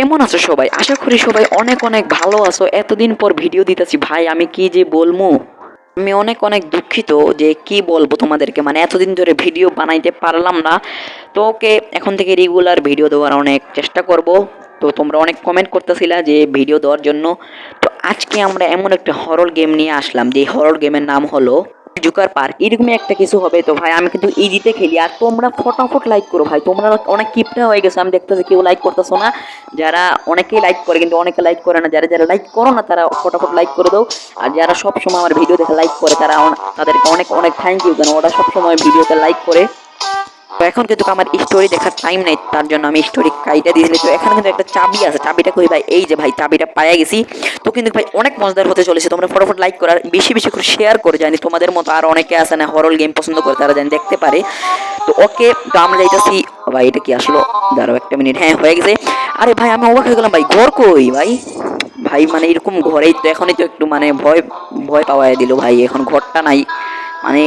কেমন আছো সবাই? আশা করি সবাই অনেক অনেক ভালো আছো। এতদিন পর ভিডিও দিতেছি। ভাই, আমি কি যে বলব আমি অনেক অনেক দুঃখিত যে কি বলব তোমাদেরকে। মানে এতদিন ধরে ভিডিও বানাইতে পারলাম না। তো ওকে এখন থেকে রেগুলার ভিডিও দেওয়ার অনেক চেষ্টা করব। তো তোমরা অনেক কমেন্ট করতেছিলা যে ভিডিও দেওয়ার জন্য। তো আজকে আমরা এমন একটা হরর গেম নিয়ে আসলাম। যে হরর গেমের নাম হলো জুকার পার্ক, এরকমই একটা কিছু হবে তো ভাই। আমি কিন্তু ইজিতে খেলি। আর তোমরা ফটাফট লাইক করো ভাই। তোমরা অনেক কিপটা হয়ে গেছে। আমি দেখতেছি কেউ লাইক করতেছো না। যারা অনেকেই লাইক করে কিন্তু অনেকে লাইক করে না। যারা যারা লাইক করো না, তারা ফটাফট লাইক করে দাও। আর যারা সব সময় আমার ভিডিও দেখে লাইক করে, তারা তাদেরকে অনেক অনেক থ্যাংক ইউ কেন ওরা সব সময় ভিডিওতে লাইক করে। তো এখন কিন্তু আমার স্টোরি দেখার টাইম নেই, তার জন্য আমি স্টোরি কাইটা দিয়েছি। তো এখানে কিন্তু একটা চাবি আছে, চাবিটা কই ভাই? এই যে ভাই, চাবিটা পাইয়া গেছি। তো কিন্তু ভাই, অনেক মজাদার হতে চলেছে। তোমরা ফটোফট লাইক করার বেশি বেশি করে শেয়ার করে। জানি তোমাদের মতো আর অনেকে আছে না হরল গেম পছন্দ করে, তারা জানি দেখতে পারে। তো ওকে, তো আমরা যাইতেছি। ভাই, এটা কি আসলো? দাঁড়াও একটা মিনিট হ্যাঁ হয়ে গেছে। আরে ভাই, আমি অবাক হয়ে গেলাম ভাই, ঘর কই ভাই? ভাই মানে এরকম ঘরেই তো এখনই তো একটু মানে ভয় ভয় পাওয়া দিল ভাই, এখন ঘরটা নাই। মানে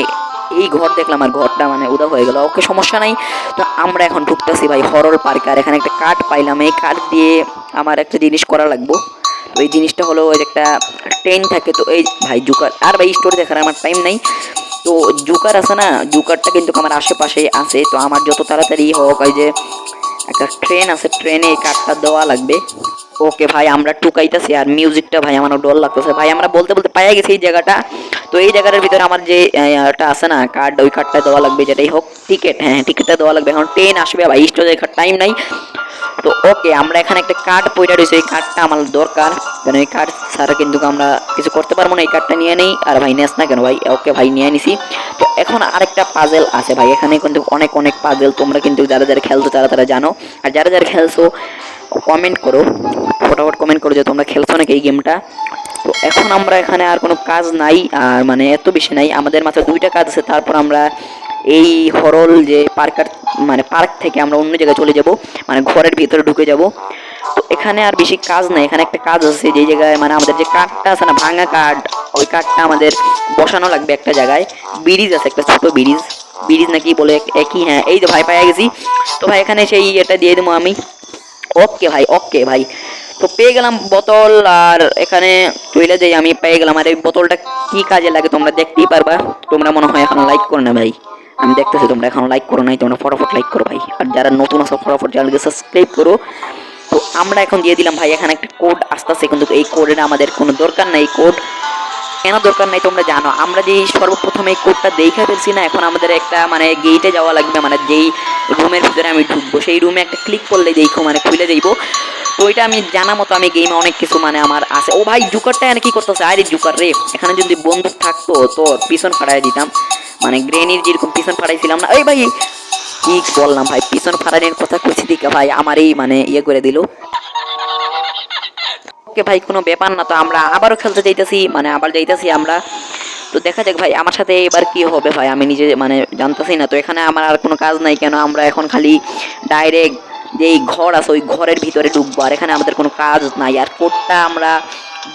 এই ঘর দেখলাম আর ঘরটা মানে উদা হয়ে গেল। ওকে সমস্যা নাই। তো আমরা এখন ঢুকতেছি ভাই হরর পার্কে আর এখানে একটা কাঠ পাইলাম। এই কাঠ দিয়ে আমার একটা জিনিস করা লাগবো। তো এই জিনিসটা হলো ওই একটা ট্রেন থাকে। তো এই ভাই জুকার আর ভাই স্টোরি দেখার আমার টাইম নাই। তো জুকার আছে না? জুকারটা কিন্তু আমার আশেপাশেই আছে। তো আমার যত তাড়াতাড়ি হোক ওই যে একটা ট্রেন আছে ট্রেনে এই কার্ডটা দেওয়া লাগবে। ওকে ভাই আমরা টুকাইতেছি আর মিউজিকটা ভাই আমার ডর লাগতেছে। ভাই আমরা বলতে বলতে পাইয়া গেছি এই জায়গাটা। তো এই জায়গাটার ভিতরে আমার যে একটা আছে না কার্ড ওই কার্ডটা দেওয়া লাগবে, যেটাই হোক টিকিট হ্যাঁ টিকিটটা দেওয়া লাগবে। এখন ট্রেন আসবে, ভাই স্টোর দেখার টাইম নাই। তো ওকে আমরা এখানে একটা কার্ড পয়টা রয়েছে, এই কার্ডটা আমার দরকার। কেন এই কার্ড ছাড়া কিন্তু আমরা কিছু করতে পারব না, এই কার্ডটা নিয়ে নেই। আর ভাই, নেস না কেন, ভাই? ওকে ভাই, নিয়ে নিছি। তো এখন আরেকটা পাজেল আছে, ভাই। এখানে কিন্তু অনেক অনেক পাজেল তোমরা কিন্তু যারা যারা খেলছো, তারা তারা জানো। আর যারা যারা খেলছো কমেন্ট করো। ফটাফট কমেন্ট করো যে তোমরা খেলছো নাকি এই গেমটা তো এখন আমরা এখানে আর কোনো কাজ নাই, আর মানে এত বেশি নাই। আমাদের মাত্র দুইটা কাজ আছে, তারপর আমরা এই হরল যে পার্কার মানে পার্ক থেকে আমরা অন্য জায়গায় চলে যাব মানে ঘরের ভিতরে ঢুকে যাব। তো এখানে আর বেশি কাজ নাই, এখানে একটা কাজ আছে যে জায়গায় মানে আমাদের যে কাঠটা আছে না, ভাঙা কাঠ, ওই কাঠটা আমাদের বসানো লাগবে একটা জায়গায়। ব্রিজ আছে, একটা ছোট ব্রিজ। ব্রিজ নাকি বলে একই হ্যাঁ এই যে ভাই পাইয়া গেছি। তো ভাই এখানে সেই এটা দিয়ে দেবো আমি। ওকে ভাই ওকে ভাই। তো পেয়ে গেলাম বোতল আর এখানে চলে যাই আমি পেয়ে গেলাম। আর এই বোতলটা কি কাজে লাগে তোমরা দেখতেই পারবা। তোমরা মনে হয় এখন লাইক করো না ভাই। আমি দেখতেছি তোমরা এখন লাইক করো নাই, তোমরা ফটাফট লাইক করো ভাই। আর যারা নতুন আছো, ফটাফট চ্যানেলকে সাবস্ক্রাইব করো। তো আমরা এখন দিয়ে দিলাম ভাই, এখানে একটা কোড আসতেছে। কিন্তু এই কোডের আমাদের কোনো দরকার নাই। কোড কেন দরকার নাই তোমরা জানো? আমরা যেই সর্বপ্রথম এই কোডটা দেখা ফেলছি না, এখন আমাদের একটা মানে গেটে যাওয়া লাগবে মানে যেই রুমের ভিতরে আমি ঢুকবো। সেই রুমে একটা ক্লিক করলে দেখো মানে খুলে যাইবো। তো ওইটা আমি জানা মতো আমি গেমে অনেক কিছু মানে আমার আছে। ও ভাই, জুকারটা এখানে কি করতেছে? আরে জুকার রে, এখানে যদি বন্দুক থাকতো, তো পিছন ফাড়াই দিতাম। মানে গ্রেনির যেরকম পিছন ফাড়াইছিলাম না। এই ভাই, কি বললাম ভাই, পিছন ফাড়ানোর কথা কইছি দিকে ভাই, আমারই মানে ইয়ে করে দিল। ওকে ভাই, কোনো ব্যাপার না তো, আমরা আবারও খেলতে যাইতেছি মানে আবার যাইতেছি আমরা। তো দেখা যাক ভাই, আমার সাথে এবার কি হবে ভাই, আমি নিজে মানে জানতেছি না তো, এখানে আমার আর কোনো কাজ নাই কেন, আমরা এখন খালি ডাইরেক্ট যেই ঘর আছে, ওই ঘরের ভিতরে ঢুকবো, আর এখানে আমাদের কোনো কাজ নাই। আর কোডটা আমরা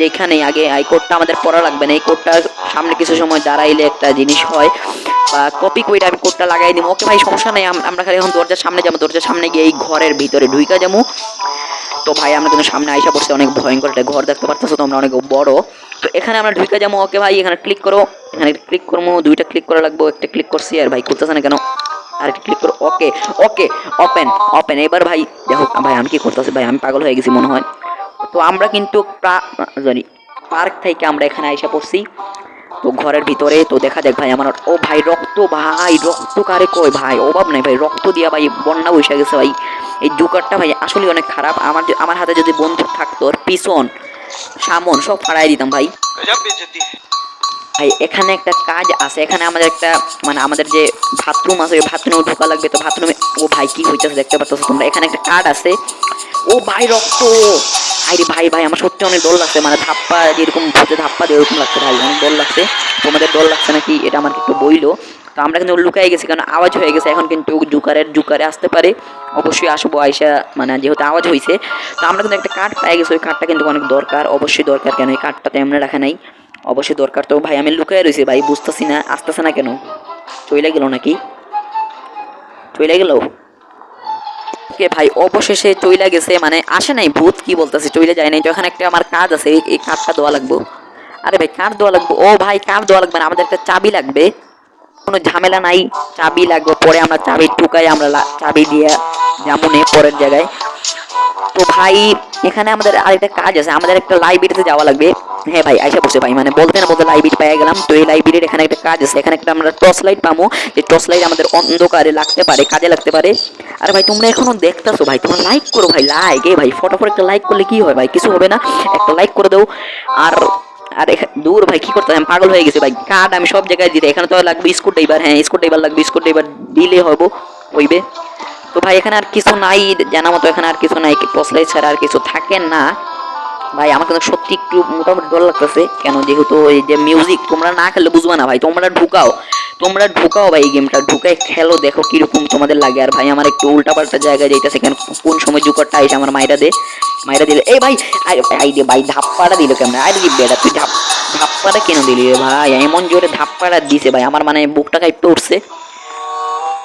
যেখানে, আগে এই কোডটা আমাদের পড়া লাগবে না, এই কোডটা সামনে কিছু সময় দাঁড়াইলে একটা জিনিস হয়। বা কপি করে আমি কোডটা লাগাই দিব ওকে ভাই, সমস্যা নেই আমরা খালি এখন দরজার সামনে যাব, দরজার সামনে গিয়ে এই ঘরের ভিতরে ঢুইকা যাব। তো ভাই, আমরা কিন্তু সামনে আইসা পড়ছে অনেক ভয়ঙ্কর একটা ঘর দেখতে পারতেছো, তোমরা অনেক বড়। তো এখানে আমরা ঢুকে যাব। ওকে ভাই, এখানে ক্লিক করো এখানে ক্লিক করব, দুইটা ক্লিক করা লাগবে, একটা ক্লিক করছি আর ভাই, খুলতেছে না কেন? আর ক্লিক করো। ওকে ওকে ওপেন ওপেন এবার ভাই, দেখো, ভাই, আমি কি করতেছি? ভাই, আমি পাগল হয়ে গেছি মনে হয়। তো আমরা কিন্তু সরি পার্ক থেকে আমরা এখানে আইসা পড়ছি। তো ঘরের ভিতরে, তো দেখা যাক ভাই, আমার, ও ভাই, রক্ত ভাই, রক্ত কারে কয় ভাই? অভাব নাই ভাই, রক্ত দিয়া ভাই, বন্যা বসে গেছে ভাই। এই জোকারটা ভাই আসলে অনেক খারাপ। আমার আমার হাতে যদি বন্দুক থাকতো পিছন সামন সব ফাড়াই দিতাম ভাই। ভাই এখানে একটা কাজ আছে। এখানে আমাদের একটা মানে আমাদের যে বাথরুম আছে ওই বাথরুমে ঢোকা লাগবে। তো বাথরুমে ও ভাই কি হইতেছে দেখতে পাচ্ছ তোমরা? এখানে একটা কার্ড আছে। ও ভাই রক্ত। আরে ভাই ভাই, আমার সত্যি অনেক ডর লাগছে মানে ধাপ্পা যেরকম ভূতে ধাপ্পা দিয়ে ওরকম লাগছে ভাই, অনেক ডর লাগছে। তোমাদের ডর লাগছে নাকি, এটা আমাকে একটু বইলো। তো আমরা কিন্তু লুকাই গেছি, কারণ আওয়াজ হয়ে গেছে, এখন কিন্তু জুকারের, জুকারে আসতে পারে। অবশ্যই আসব আইসা মানে যেহেতু আওয়াজ হয়েছে তো আমরা কিন্তু একটা কাঠ পাই গেছি, ওই কাঠটা কিন্তু অনেক দরকার, অবশ্যই দরকার, কেন এই কার্ডটা তেমন রাখা নাই। অবশ্যই দরকার। তো ভাই, আমি লুকায় রয়েছি ভাই, বুঝতেছি না, আসতেছে না কেন? চলে গেল নাকি? চলে গেল? ওকে ভাই অবশেষে চইলা গেছে মানে আসে নাই ভূত, কি বলতেছে, চইলা যায় নাই। তো এখানে একটা আমার কাজ আছে, এই- কাঠটা দেওয়া লাগবে। আরে ভাই, কাঠ দেওয়া লাগবে? ও ভাই, কাঠ দেওয়া লাগবে না, আমাদের একটা চাবি লাগবে। কোনো ঝামেলা নাই, চাবি লাগবে, পরে আমরা চাবি টুকাই আমরা চাবি দিয়ে যেমন পরের জায়গায়। তো ভাই, এখানে আমাদের আরেকটা কাজ আছে, আমাদের একটা লাইব্রেরিতে যাওয়া লাগবে। হ্যাঁ ভাই, আইসা বসে ভাই মানে বলতে না বলতে লাইব্রেরি পেয়ে গেলাম। তো এই লাইব্রেরির এখানে একটা কাজ আছে, এখানে একটা আমরা টর্চ লাইট পাবো এই টর্চ লাইট আমাদের অন্ধকারে লাগতে পারে, কাজে লাগতে পারে। আর ভাই, তোমরা এখনও দেখতেছো ভাই, তোমরা লাইক করো ভাই লাইক এ ভাই, ফটোফট একটা লাইক করলে কি হয় ভাই, কিছু হবে না, একটা লাইক করে দাও। আর আর দূর ভাই, কি করতে পাগল হয়ে গেছি ভাই। কার্ড আমি সব জায়গায় দিতে এখানে তো লাগবে স্কুট ড্রাইভার। হ্যাঁ স্কুট ড্রাইভার লাগবে স্কুট ড্রাইভার দিলে হব, হইবে। তো ভাই, এখানে আর কিছু নাই। জানা মতো এখানে আর কিছু নাই। টসলাই ছাড়া আর কিছু থাকে না। ভাই, আমার কিন্তু সত্যি একটু মোটামুটি ডর লাগতেছে। কেন? যেহেতু এই যে মিউজিক তোমরা না খেললে বুঝবে না ভাই। তোমরা ঢুকাও। তোমরা ঢুকাও ভাই এই গেমটা ঢুকাই খেলো, দেখো কীরকম তোমাদের লাগে। আর ভাই, আমার একটু উল্টাপাল্টা জায়গায় যাইতেছে। কেন? কোন সময় জুকারটা আইসে আমার মাইরা দে। মাইরা দিলে এই ভাই আই- আই দে ভাই ধাপ্পাটা দিল কেমন? আরে দিবে এটা তুই ধাপ ধাপ্পাটা কেন দিলি রে ভাই? এমন জোরে ধাপ্পাটা দিছে ভাই, আমার মানে বুকটা কাইপে উঠছে।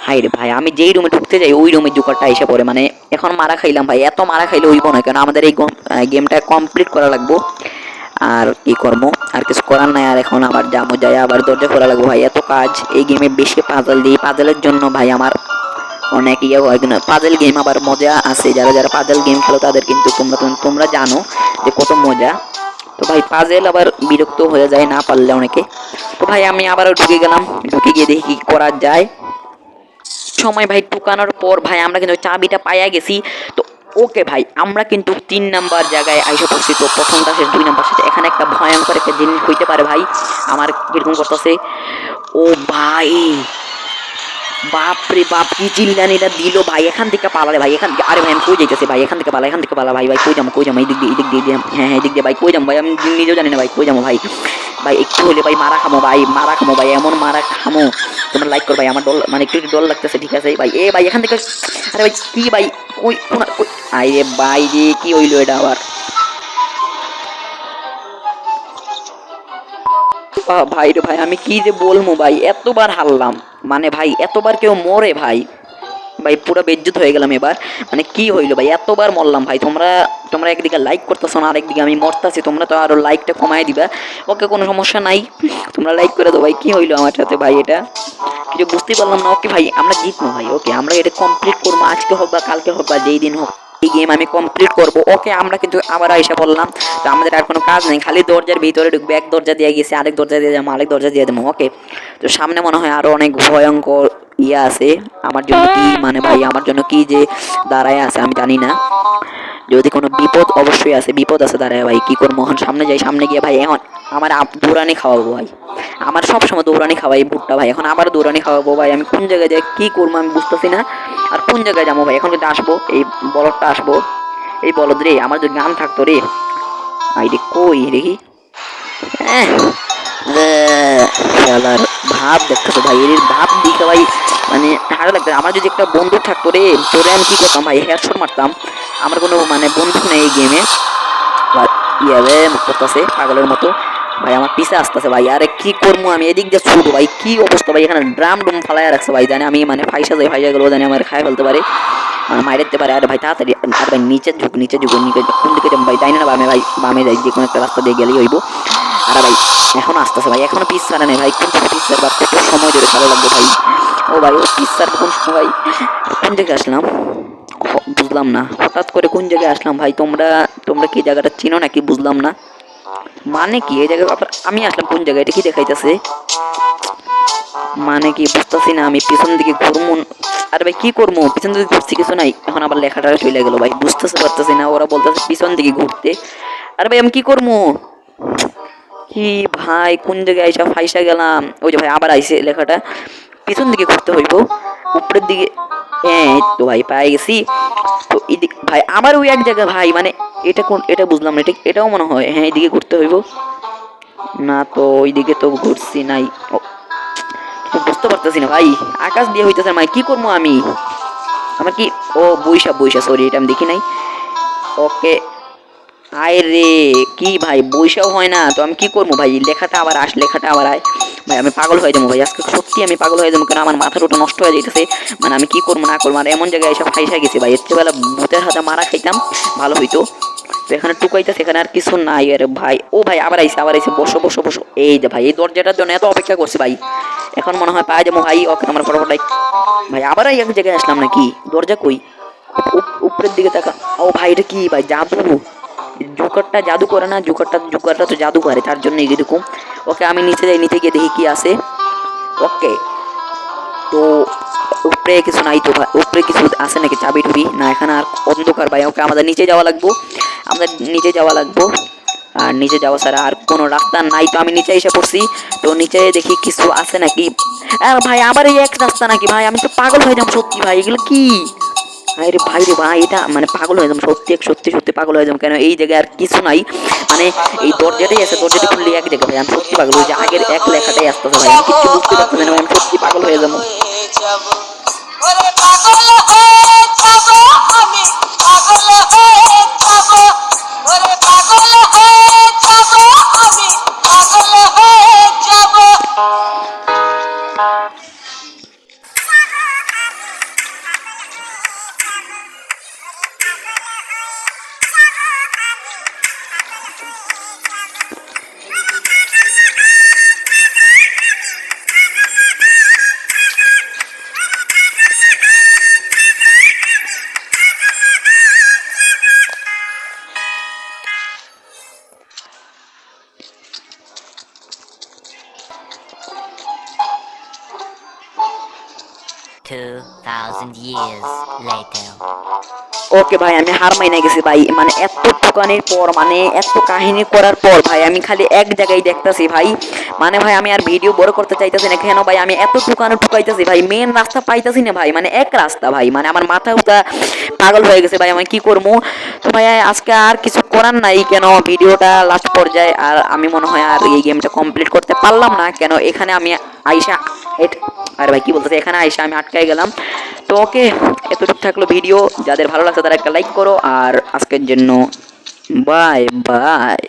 হাই রে ভাই, আমি যেই রুমে ঢুকতে যাই, ওই রুমে জোকারটা এসে পড়ে। মানে এখন মারা খাইলাম ভাই, এত মারা খাইলে হইব না, কেন আমাদের এই গেমটা কমপ্লিট করা লাগবো। আর কি করব? আর কিছু করার নাই, আর এখন আবার জামো যায় আবার দরজা খোলা লাগবো ভাই। এত কাজ, এই গেমে বেশি পাজল দিই। পাজলের জন্য ভাই, আমার অনেক ইয়ে হয়, কিন্তু পাজেল গেম আবার মজা আছে। যারা যারা পাজেল গেম খেলো, তাদের কিন্তু তোমরা তোমরা জানো যে কত মজা। তো ভাই পাজেল আবার বিরক্ত হয়ে যায় না পারলে অনেকে। তো ভাই, আমি আবারও ঢুকে গেলাম। ঢুকে গিয়ে দেখি কি করা যায়। সময় ভাই টুকানোর পর ভাই, আমরা কিন্তু চাবিটা পাইয়া গেছি। তো ওকে ভাই, আমরা কিন্তু তিন নাম্বার জায়গায় আইসা পড়ছি। তো প্রথমটা শেষ দুই নাম্বার শেষ এখানে একটা ভয়ঙ্কর একটা জিনিস হইতে পারে ভাই, আমার কীরকম করতেছে। ও ভাই! বাপ রে বাপ, কি চিল্লানিটা দিল ভাই, এখান থেকে পালালে ভাই, এখান থেকে আরে ভাই, আমি কই যাইতেছি ভাই, এখান থেকে পালা, এখান থেকে পালা, ভাই ভাই, কই যাব কই যাব, এই দিক দিয়ে, এই দিক দিয়ে হ্যাঁ হ্যাঁ এই দিক দিয়ে, ভাই, কই যাব, ভাই, আমি নিজেও জানি না, ভাই, কই যাব, ভাই। ভাই, একটু হলে ভাই, মারা খামো, ভাই, মারা খামো, ভাই, এমন মারা খামো। তোমরা লাইক কর, ভাই, আমার ডল মানে একটু ডল লাগতেছে, ঠিক আছে ভাই, এ ভাই, এখান থেকে আরে ভাই, কি ভাই, কই আই ভাই রে, কি হইল এটা আবার? ভাই রে ভাই, আমি কি যে বলব ভাই, এতবার হারলাম। মানে ভাই, এতবার কেউ মরে ভাই। ভাই, পুরো বেজ্জুত হয়ে গেলাম এবার। মানে কি হইল ভাই, এতবার মরলাম ভাই। তোমরা তোমরা একদিকে লাইক করতেছো না, আরেকদিকে আমি মরতাছি। তোমরা তো আরও লাইকটা কমায় দিবা। ওকে, কোনো সমস্যা নাই। তোমরা লাইক করে দাও ভাই, কি হইল আমার সাথে ভাই এটা? কিছু বুঝতেই পারলাম না, ওকে ভাই, আমরা জিতবো ভাই, ওকে। আমরা এটা কমপ্লিট করব, আজকে হোক বা কালকে হোক বা যেই দিন হোক। এই গেম আমি কমপ্লিট করব। ওকে, আমরা কিন্তু আবার এসে বললাম তো আমাদের আর কোনো কাজ নেই, খালি দরজার ভিতরে ঢুকবে। এক দরজা দিয়ে গেছে, আরেক দরজা দিয়ে যাব, আরেক দরজা দিয়ে দেবো ওকে, তো সামনে মনে হয় আরও অনেক ভয়ঙ্কর ইয়ে আছে। আমার জন্য কি মানে ভাই, আমার জন্য কি যে দাঁড়ায় আছে, আমি জানি না। যদি কোনো বিপদ অবশ্যই আছে, বিপদ আছে, দাঁড়ায় ভাই, কি করব? এখন সামনে যাই, সামনে গিয়ে ভাই, এখন আমার দৌড়ানি খাওয়াবো ভাই। আমার সবসময় দৌড়ানি খাওয়াই ভুট্টা ভাই, এখন আবার দৌড়ানি খাওয়াবো ভাই, আমি কোন জায়গায় যাই, কি করব আমি বুঝতেছি না। আর কোন জায়গায় যাব ভাই? এখন কিন্তু আসব, এই বলদটা আসব, এই বলদ রে, আমার যদি গান থাকতো রে। আইডি কই দেখি হ্যাঁ শালার ভাব দেখতেছো ভাই, এর ভাব দিকে ভাই মানে ভালো লাগতো আমার যদি একটা বন্ধু থাকতো রে, তোরে আমি কি করতাম ভাই? হেডশট মারতাম। আমার কোনো মানে বন্ধু নেই এই গেমে ইয়াবে করতেছে, পাগলের মতো। ভাই, আমার পিছে আসতেছে, ভাই। আরে, কি করব আমি? এদিক দিয়ে ছুটবো, ভাই। কি অবস্থা, ভাই? এখানে ড্রাম ডুম ফালাই রাখছে, ভাই। জানি আমি মানে ফাইসা যাই ফাইসা গেলেও জানি আমার খাই ফেলতে পারে। মানে মাইরে দিতে পারে। আরে, ভাই, তাড়াতাড়ি, আর ভাই, নিচে ঝুঁক নিচে ঝুঁক, নিচে কোন দিকে ভাই ডাইনে না, বামে, ভাই, বামে যাই, যে কোনো একটা রাস্তা দিয়ে গেলেই হইব। আরে, ভাই, এখন আসতেছে, ভাই। এখনও পিস ছাড়া নেই, ভাই। কোন পিস ছাড়বা? কত সময় ধরে ভালো লাগবে, ভাই? ও ভাই, ও পিস ছাড় কোন সময়, ভাই? কোন জায়গায় আসলাম? বুঝলাম না। হঠাৎ করে কোন জায়গায় আসলাম ভাই? তোমরা তোমরা কি জায়গাটা চিনো নাকি? বুঝলাম না। মানে কি? এই জায়গায় আমি আসলাম কোন জায়গায়? এটা কি দেখাইতেছে? মানে কি? বুঝতেছি না। আমি পিছন দিকে ঘুরমু। আরে ভাই, কি করব পিছন দিকে ঘুরছি, কিছু নাই। এখন আবার লেখাটা চলে গেল ভাই। বুঝতেতে পারতেছি না। ওরা বলতেছে পিছন দিকে ঘুরতে। আরে ভাই, আমি কি করব কি ভাই, কোন জায়গায় আইসা ফাইসা গেলাম? ওই যে ভাই, আবার আইসে লেখাটা। পিছন দিকে ঘুরতে হইব। উপরের দিকে হ্যাঁ তো ভাই পাই গেছি। তো এদিক, ভাই আমার ওই এক জায়গা, ভাই মানে এটা কোন, এটা বুঝলাম না এটা এটাও মনে হয় হ্যাঁ এদিকে ঘুরতে হইব। না তো, ওইদিকে তো ঘুরছি নাই। বুঝতে পারতেছি না, ভাই, আকাশ দিয়ে হইতেছে না ভাই কি করব আমি? আমার কি, ও, বৈশা বৈশা সরি এটা আমি দেখি নাই। ওকে, আয় রে, কি ভাই, বৈশাও হয় না, তো আমি কি করব ভাই, লেখাটা আবার আস, লেখাটা আবার আয়। ভাই, আমি পাগল হয়ে যাব ভাই, আজকে সত্যি আমি পাগল হয়ে যাব, কেন আমার মাথার ওটা নষ্ট হয়ে যেতেছে মানে আমি কি করব, না করব, আর এমন জায়গায় এসব ফাইসা গেছি ভাই, এর বেলা ভূতের হাতে মারা খাইতাম, ভালো হইতো। এখানে টুকাইতে সেখানে আর কিছু নাই, আরে ভাই। ও ভাই, আবার আইসে আবার আইসে বসো বসো বসো। এই যে ভাই, এই দরজাটার জন্য এত অপেক্ষা করছি ভাই। এখন মনে হয় পাওয়া যাব ভাই, ওকে, আমার ফটোফটাই ভাই, আবার এক জায়গায় আসলাম নাকি? দরজা কই? উপ- উপরের দিকে তাকা ও ভাই, এটা কি ভাই, জাদু? জোকারটা জাদু করে না, জোকারটা জোকারটা তো জাদু করে, তার জন্য এরকম। ওকে আমি নিচে যাই, নিচে গিয়ে দেখি কি আছে। ওকে। তো উপরে কিছু নাই তো ভাই, উপরে কিছু আছে নাকি চাবি টুবি? না, এখানে আর অন্ধকার ভাই, ওকে আমাদের নিচে যাওয়া লাগবো। আমাদের নিচে যাওয়া লাগবো। আর নিচে যাওয়া ছাড়া আর কোনো রাস্তা নাই তো আমি নিচে এসে পড়ছি। তো নিচে দেখি কিছু আছে নাকি। ভাই আবার এই এক রাস্তা নাকি, ভাই, আমি তো পাগল হয়ে যাব সত্যি, ভাই, এগুলো কি? আরে ভাই রে ভাই, এটা মানে পাগল হয়ে যাব, সত্যি সত্যি সত্যি পাগল হয়ে যাব কেন? এই জায়গায় আর কিছু নাই। মানে এই দরজাটাই আছে, দরজাটা খুললে এক জায়গায় ভাই, আমি সত্যি পাগল হয়ে যে আগের এক লেখাটাই আসতেছে ভাই, আমি কিছু বুঝতে পারছি না, আমি সত্যি পাগল হয়ে যাব। 2,000 years later. ওকে ভাই, আমি হার মাইনে গেছি ভাই। মানে এত দোকানের পর মানে এত কাহিনী করার পর ভাই, আমি খালি এক জায়গায় দেখতাছি ভাই। মানে ভাই, আমি আর ভিডিও বড় করতে চাইতেছি না। কেন ভাই, আমি এত দোকানে ঢুকাইতেছি ভাই মেন রাস্তা পাইতাছি না ভাই। মানে এক রাস্তা ভাই মানে আমার মাথা উঠা পাগল হয়ে গেছে ভাই, আমি কি করব? তো ভাই, আজকে আর কিছু করার নাই, কেন ভিডিওটা লাস্ট পর্যায়ে, আর আমি মনে হয় আর এই গেমটা কমপ্লিট করতে পারলাম না। কেন এখানে আমি আইসা আরে ভাই, কি বলতেছে? এখানে আইসা আমি আটকাই গেলাম। তো ওকে, এতটুকু থাকল ভিডিও যাদের ভালো লাগছে তারা একটা লাইক করো আর আজকের জন্য বাই বাই